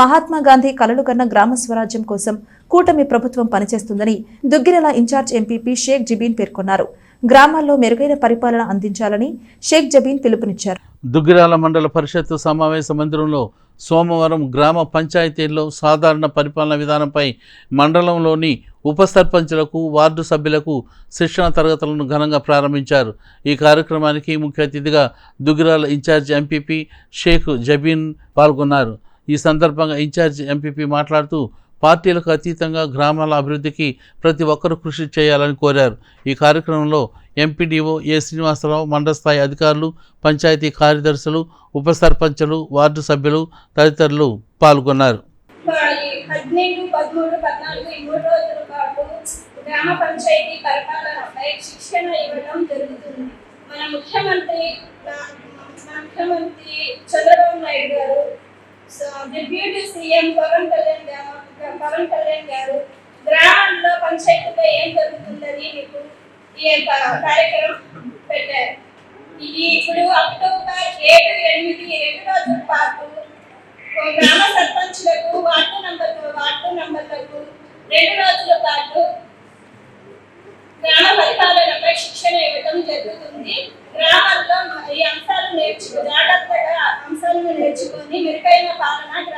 మహాత్మా గాంధీ కలలు కన్న గ్రామ స్వరాజ్యం కోసం కూటమి ప్రభుత్వం పనిచేస్తుందని దుగ్గిరెల ఇన్ఛార్జ్ ఎంపీపీ షేక్ జబీన్ పేర్కొన్నారు. గ్రామాల్లో మెరుగైన పరిపాలన అందించాలని షేక్ జబీన్ పిలుపునిచ్చారు. దుగ్గిరాల మండల పరిషత్తు సమావేశ మందిరంలో సోమవారం గ్రామ పంచాయతీల్లో సాధారణ పరిపాలన విధానంపై మండలంలోని ఉప సర్పంచులకు వార్డు సభ్యులకు శిక్షణ తరగతులను ఘనంగా ప్రారంభించారు. ఈ కార్యక్రమానికి ముఖ్య అతిథిగా దుగ్గిరాల ఇన్ఛార్జ్ ఎంపీపీ షేక్ జబీన్ పాల్గొన్నారు. ఈ సందర్భంగా ఇన్ఛార్జ్ ఎంపీపీ మాట్లాడుతూ పార్టీలకు అతీతంగా గ్రామాల అభివృద్ధికి ప్రతి ఒక్కరూ కృషి చేయాలని కోరారు. ఈ కార్యక్రమంలో ఎంపీడీఓ ఏ శ్రీనివాసరావు మండల స్థాయి అధికారులు పంచాయతీ కార్యదర్శులు ఉప సర్పంచులు వార్డు సభ్యులు తదితరులు పాల్గొన్నారు. గ్రామ పంచాయతీ పరిపాలనపై శిక్షణ ఇవ్వడం జరుగుతుంది. మన ముఖ్యమంత్రి ముఖ్యమంత్రి చంద్రబాబు నాయుడు గారు so deputy CM Pawan Kalyan గారు పవన్ కళ్యాణ్ గారు గ్రామాల్లో పంచాయతీలో ఏం జరుగుతుందని మీకు ఈ యొక్క కార్యక్రమం పెట్టారు. ఇది ఇప్పుడు అక్టోబర్ ఏడు ఎనిమిది ఈ రెండు రోజుల పాటు గ్రామ సర్పంచ్లకు వార్డు నంబర్ వార్డు నంబర్లకు రెండు రోజుల పాటు గ్రామ పరిపాలనపై శిక్షణ ఇవ్వడం జరుగుతుంది. గ్రామాల్లో ఈ అంశాలు నేర్చుకు జాగ్రత్తగా అంశాలను నేర్చుకొని మెరుగైన cho nó cho